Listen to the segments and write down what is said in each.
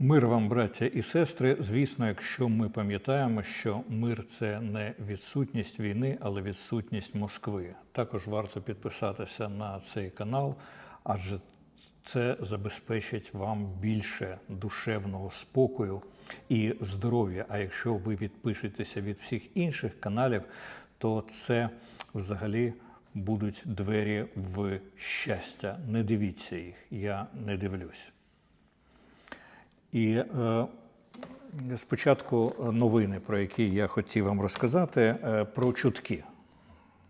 Мир вам, браття і сестри. Звісно, якщо ми пам'ятаємо, що мир це не відсутність війни, але відсутність Москви. Також варто підписатися на цей канал, адже це забезпечить вам більше душевного спокою і здоров'я. А якщо ви відпишетеся від всіх інших каналів, то це взагалі будуть двері в щастя. Не дивіться їх, я не дивлюсь. І е, спочатку новини, про які я хотів вам розказати, е, про чутки.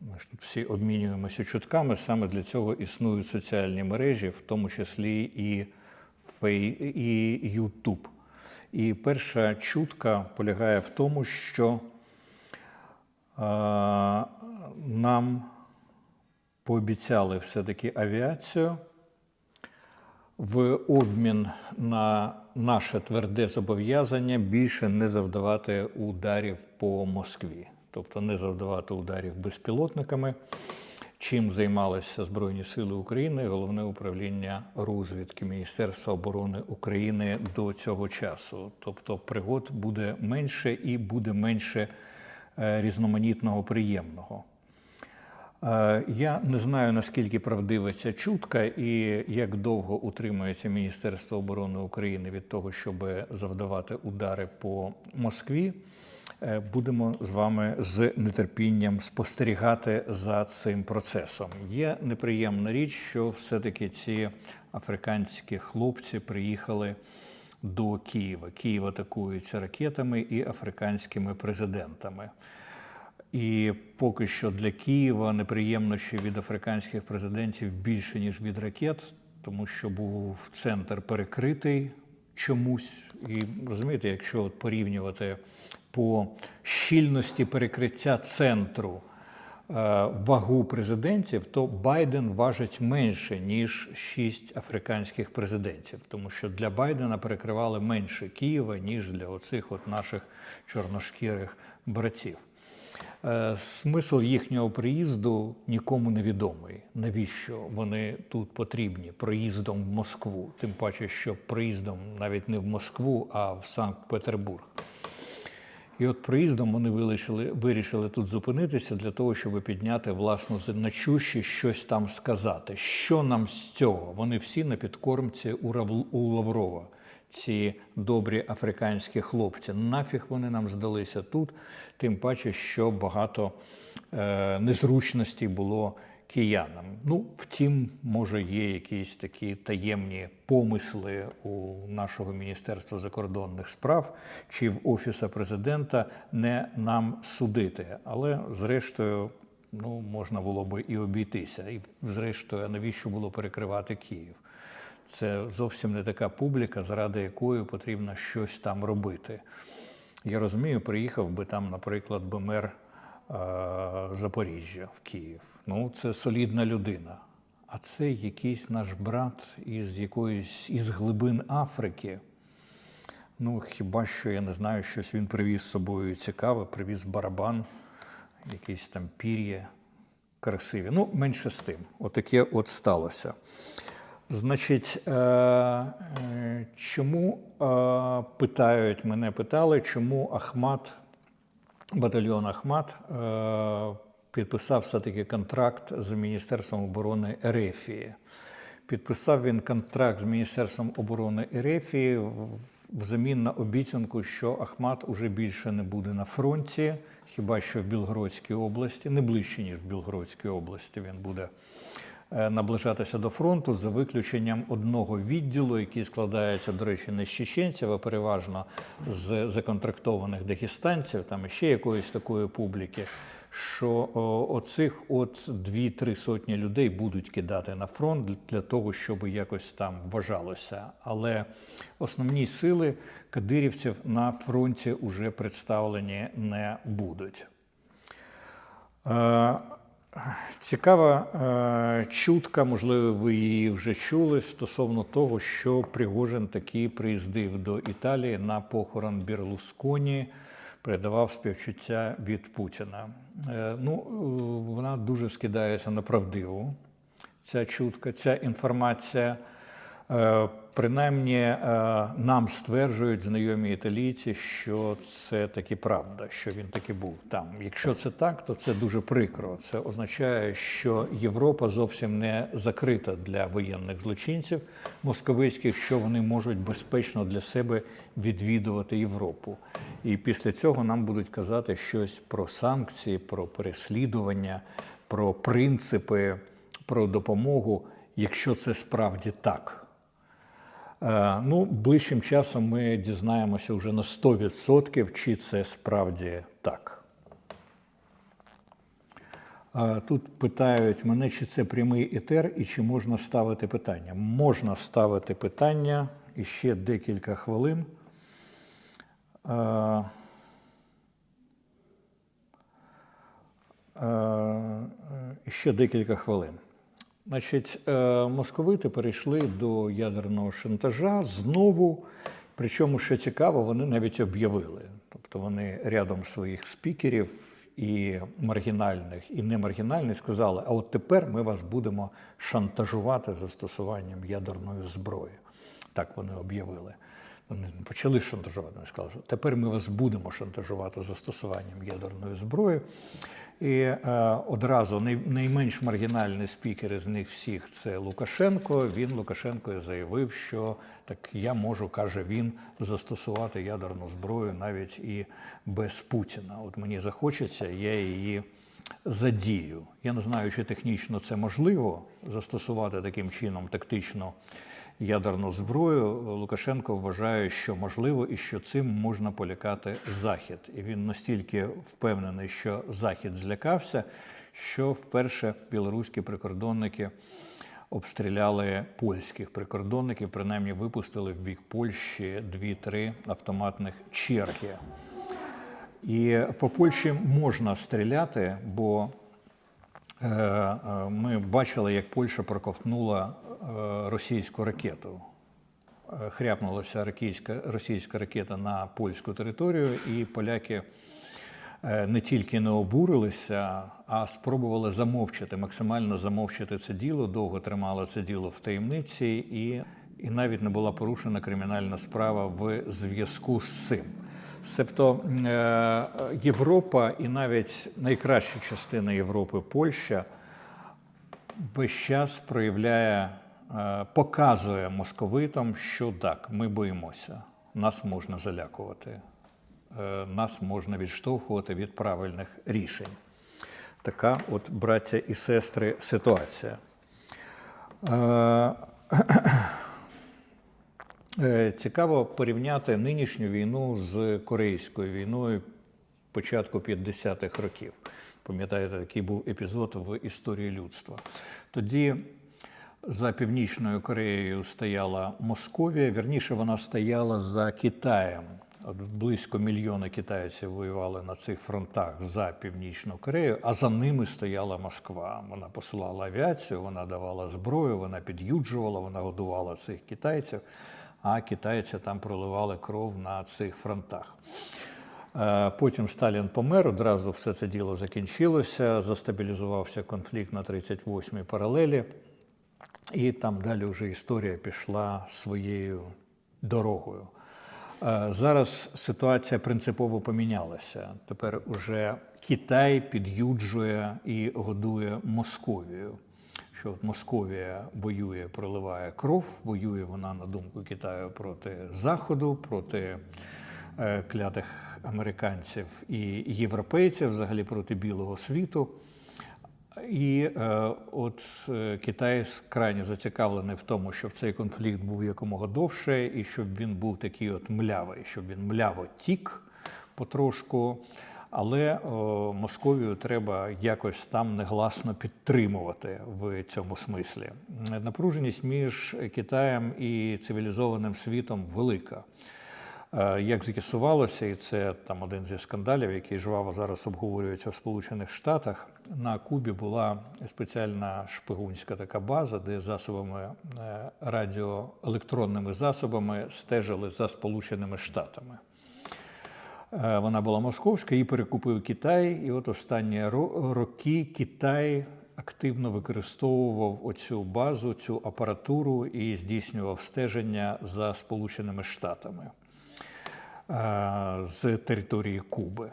Ми ж тут всі обмінюємося чутками. Саме для цього існують соціальні мережі, в тому числі і і Ютуб. І перша чутка полягає в тому, що е, нам пообіцяли все-таки авіацію в обмін на наше тверде зобов'язання більше не завдавати ударів по Москві, тобто не завдавати ударів безпілотниками. Чим займалися Збройні Сили України, головне управління розвідки Міністерства оборони України до цього часу. Тобто пригод буде менше і буде менше е, різноманітного приємного. Е, Я не знаю наскільки правдива ця чутка і як довго утримується Міністерство оборони України від того, щоб завдавати удари по Москві. Е, Будемо з вами з нетерпінням спостерігати за цим процесом. Є неприємна річ, що все-таки ці африканські хлопці приїхали до Києва. Київ атакується ракетами і африканськими президентами. І поки що для Києва неприємнощі від африканських президентів більше ніж від ракет, тому що був центр перекритий чомусь. І розумієте, якщо от порівнювати по щільності перекриття центру е, вагу президентів, то Байден важить менше ніж шість африканських президентів, тому що для Байдена перекривали менше Києва ніж для оцих от наших чорношкірих братів. Е, Смисл їхнього приїзду нікому не відомий. Навіщо вони тут потрібні проїздом в Москву? Тим паче, що проїздом навіть не в Москву, а в Санкт-Петербург. І от проїздом вони вирішили, вирішили тут зупинитися для того, щоб підняти власну значущі щось там сказати. Що нам з цього? Вони всі на підкормці у Лаврова, ці добрі африканські хлопці. Нафіг вони нам здалися тут, тим паче, що багато е, незручностей було киянам. Ну, втім, може, є якісь такі таємні помисли у нашого Міністерства закордонних справ чи в Офіса президента не нам судити. Але зрештою, ну, можна було би і обійтися. І зрештою, навіщо було перекривати Київ? Це зовсім не така публіка, заради якої потрібно щось там робити. Я розумію, приїхав би там, наприклад, би мер е, Запоріжжя в Київ. Ну, це солідна людина. А це якийсь наш брат із якоїсь із глибин Африки. Ну, хіба що я не знаю, щось він привіз з собою цікаве, привіз барабан, якісь там пір'я красиві. Ну, менше з тим. Отаке от сталося. Значить, е, е, чому е, питають, мене питали, чому Ахмат, батальйон Ахмат підписав все-таки контракт з Міністерством оборони Ерефії. Підписав він контракт з Міністерством оборони Ерефії взамін на обіцянку, що Ахмат уже більше не буде на фронті, хіба що в Білгородській області, не ближче, ніж в Білгородській області він буде наближатися до фронту за виключенням одного відділу, який складається, до речі, не з чеченців, а переважно з законтрактованих дагестанців, там ще якоїсь такої публіки. Що оцих от дві-три сотні людей будуть кидати на фронт для- того, щоб якось там вважалося. Але основні сили кадирівців на фронті вже представлені не будуть. Цікава е, чутка, можливо, ви її вже чули стосовно того, що Пригожин таки приїздив до Італії на похорон Бірлусконі, передавав співчуття від Путіна. Е, ну, вона дуже скидається на правдиву, ця чутка, ця інформація. Е, Принаймні е, нам стверджують знайомі італійці, що це таки правда, що він таки був там. Якщо це так, то це дуже прикро. Це означає, що Європа зовсім не закрита для воєнних злочинців московицьких, що вони можуть безпечно для себе відвідувати Європу. І після цього нам будуть казати щось про санкції, про переслідування, про принципи, про допомогу, якщо це справді так. Е, Ну, ближчим часом ми дізнаємося вже на 100%, чи це справді так. Е, Тут питають мене, чи це прямий етер і чи можна ставити питання. Можна ставити питання і ще декілька хвилин. Е, е, Ще декілька хвилин. Значить, е, московити перейшли до ядерного шантажа знову. Причому, що цікаво, вони навіть об'явили. Тобто вони рядом своїх спікерів і маргінальних, і немаргінальних сказали: а от тепер ми вас будемо шантажувати застосуванням ядерної зброї. Так вони об'явили. Вони почали шантажувати, вони сказали, що тепер ми вас будемо шантажувати застосуванням ядерної зброї. І е, одразу най, найменш маргінальний спікер із них всіх це Лукашенко. Він Лукашенко заявив, що так я можу, каже він, застосувати ядерну зброю навіть і без Путіна. От мені захочеться, я її задію. Я не знаю, чи технічно це можливо застосувати таким чином тактично ядерну зброю. Лукашенко вважає, що можливо і що цим можна полякати Захід. І він настільки впевнений, що Захід злякався, що вперше білоруські прикордонники обстріляли польських прикордонників, принаймні випустили в бік Польщі дві-три автоматних черги. І по Польщі можна стріляти, бо ми бачили, як Польща проковтнула е, російську ракету. Е, Хряпнулася російська, російська ракета на польську територію, і поляки е, не тільки не обурилися, а спробували замовчати, максимально замовчати це діло, довго тримали це діло в таємниці, і, і навіть не була порушена кримінальна справа в зв'язку з цим. Себто е, Європа і навіть найкраща частина Європи, Польща, весь час проявляє, е, показує московитам, що так, ми боїмося, нас можна залякувати, е, нас можна відштовхувати від правильних рішень. Така, от, браття і сестри, ситуація. Е, Цікаво порівняти нинішню війну з корейською війною початку 50-х років. Пам'ятаєте, такий був епізод в історії людства. Тоді за Північною Кореєю стояла Московія, вірніше, вона стояла за Китаєм. Близько мільйона китайців воювали на цих фронтах за Північну Корею, а за ними стояла Москва. Вона посилала авіацію, вона давала зброю, вона під'юджувала, вона годувала цих китайців, а китайці там проливали кров на цих фронтах. Е, Потім Сталін помер, одразу все це діло закінчилося, застабілізувався конфлікт на 38-й паралелі, і там далі вже історія пішла своєю дорогою. Е, Зараз ситуація принципово помінялася. Тепер уже Китай під'юджує і годує Московію. Що от Московія воює, проливає кров, воює вона, на думку Китаю, проти Заходу, проти е, клятих американців і європейців, взагалі проти білого світу. І е, от е, Китай крайне зацікавлений в тому, щоб цей конфлікт був якомога довше, і щоб він був такий от млявий, щоб він мляво тік потрошку. Але о, Московію треба якось там негласно підтримувати в цьому смислі. Напруженість між Китаєм і цивілізованим світом велика. Е, Як з'ясувалося, і це там один зі скандалів, який жваво зараз обговорюється в Сполучених Штатах. На Кубі була спеціальна шпигунська така база, де засобами е, радіоелектронними засобами стежили за Сполученими Штатами. Е, Вона була московська, її перекупив Китай, і от останні ро- роки Китай активно використовував оцю базу, цю апаратуру і здійснював стеження за Сполученими Штатами е, з території Куби.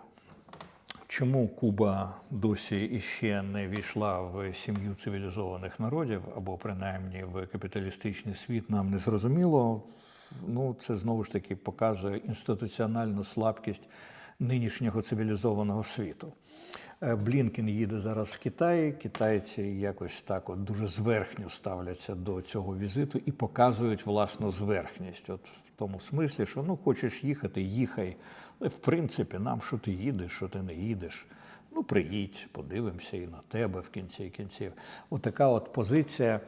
Чому Куба досі іще не війшла в сім'ю цивілізованих народів, або принаймні в капіталістичний світ, нам не зрозуміло. Ну, це знову ж таки показує інституціональну слабкість нинішнього цивілізованого світу. Е, Блінкен їде зараз в Китай. Китайці якось так от дуже зверхньо ставляться до цього візиту і показують власну зверхність. От в тому смислі, що ну хочеш їхати, їхай. Але в принципі, нам що ти їдеш, що ти не їдеш. Ну, приїдь, подивимося і на тебе в кінці кінців. Отака от позиція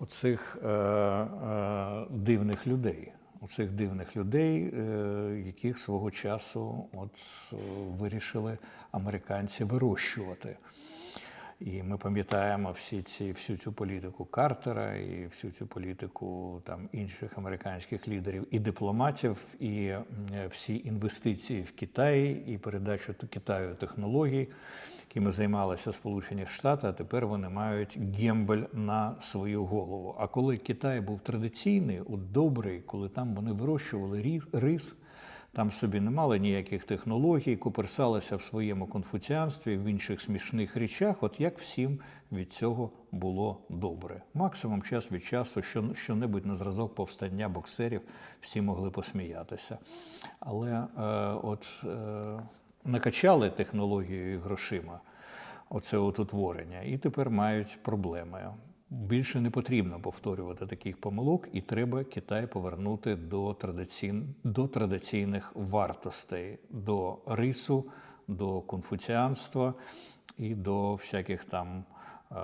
оцих е, е, дивних людей. Оцих дивних людей, е, яких свого часу от, е, вирішили американці вирощувати. І ми пам'ятаємо всі ці, всю цю політику Картера і всю цю політику там інших американських лідерів і дипломатів, і всі інвестиції в Китай, і передачу Китаю технологій, якими займалися Сполучені Штати. А тепер вони мають гембель на свою голову. А коли Китай був традиційний, от добрий, коли там вони вирощували рі- рис. Там собі не мали ніяких технологій, куперсалися в своєму конфуціанстві, в інших смішних речах, от як всім від цього було добре. Максимум час від часу, що, що-небудь на зразок повстання боксерів, всі могли посміятися. Але е, от е, накачали технологією грошима оце от утворення, і тепер мають проблеми. Більше не потрібно повторювати таких помилок, і треба Китай повернути до, традиційн... до традиційних вартостей, до рису, до конфуціанства і до всяких там е,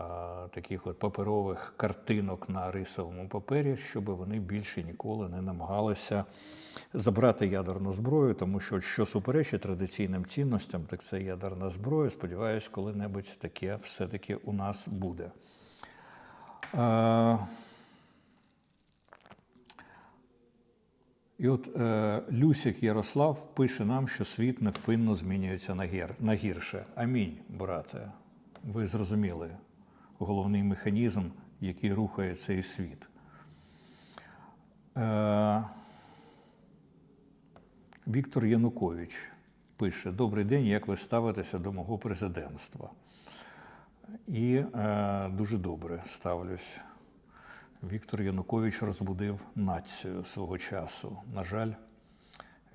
таких от паперових картинок на рисовому папері, щоб вони більше ніколи не намагалися забрати ядерну зброю, тому що що суперечить традиційним цінностям, так це ядерна зброя. Сподіваюсь, коли-небудь таке все-таки у нас буде. Е, І от е, Люсік Ярослав пише нам, що світ невпинно змінюється на, гір, на гірше. Амінь, брате. Ви зрозуміли головний механізм, який рухає цей світ. Е, Віктор Янукович пише: Добрий день, як ви ставитеся до мого президентства? І е, дуже добре ставлюсь. Віктор Янукович розбудив націю свого часу. На жаль,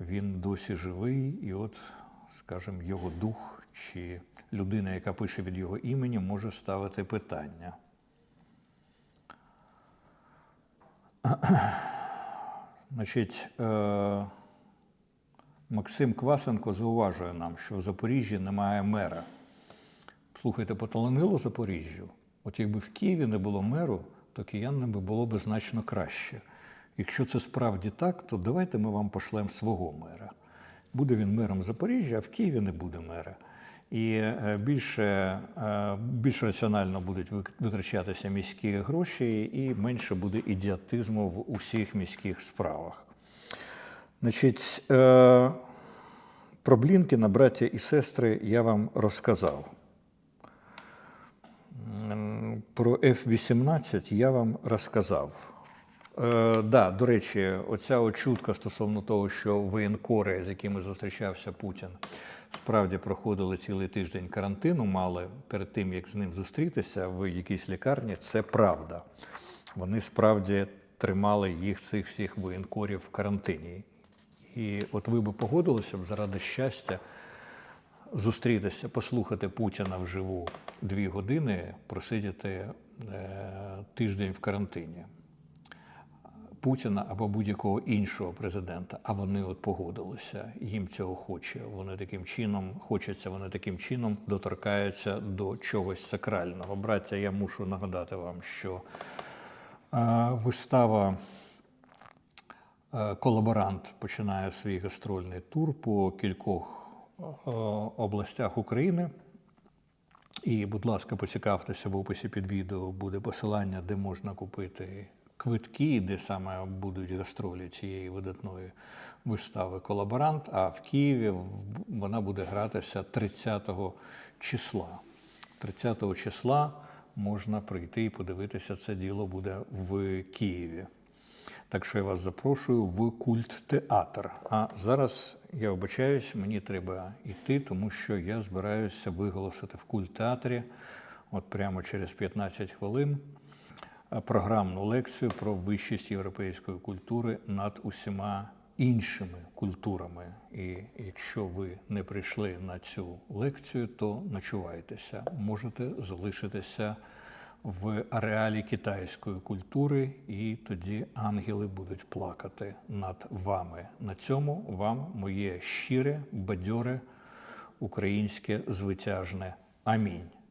він досі живий, і от, скажімо, його дух чи людина, яка пише від його імені, може ставити питання. Значить, е, Максим Квасенко зауважує нам, що в Запоріжжі немає мера. Слухайте, поталанило Запоріжжю. От якби в Києві не було меру, то киянам би було б значно краще. Якщо це справді так, то давайте ми вам пошлемо свого мера. Буде він мером Запоріжжя, а в Києві не буде мера. І е, більше, е, більш раціонально будуть витрачатися міські гроші, і менше буде ідіотизму в усіх міських справах. Значить, е, про Блінкіна, браття і сестри, я вам розказав. Про F-18 я вам розказав. Е, да, до речі, оця от чутка стосовно того, що воєнкори, з якими зустрічався Путін, справді проходили цілий тиждень карантину, мали перед тим, як з ним зустрітися в якійсь лікарні, це правда. Вони справді тримали їх, цих всіх воєнкорів в карантині. І от ви би погодилися б заради щастя зустрітися, послухати Путіна вживу дві години, просидіти е, тиждень в карантині. Путіна або будь-якого іншого президента, а вони от погодилися, їм цього хоче. Вони таким чином хочеться, вони таким чином доторкаються до чогось сакрального. Браття, я мушу нагадати вам, що е, вистава е, колаборант починає свій гастрольний тур по кількох областях України. І, будь ласка, поцікавтеся в описі під відео буде посилання, де можна купити квитки, де саме будуть гастролі цієї видатної вистави Колаборант. А в Києві вона буде гратися 30 числа. 30 числа можна прийти і подивитися це діло буде в Києві. Так що я вас запрошую в культ театр. А зараз я вибачаюсь, мені треба йти, тому що я збираюся виголосити в культ театрі, от прямо через 15 хвилин, е, програмну лекцію про вищість європейської культури над усіма іншими культурами. І якщо ви не прийшли на цю лекцію, то ночувайтеся, можете залишитися в ареалі китайської культури, і тоді ангели будуть плакати над вами. На цьому вам моє щире, бадьоре українське звитяжне. Амінь.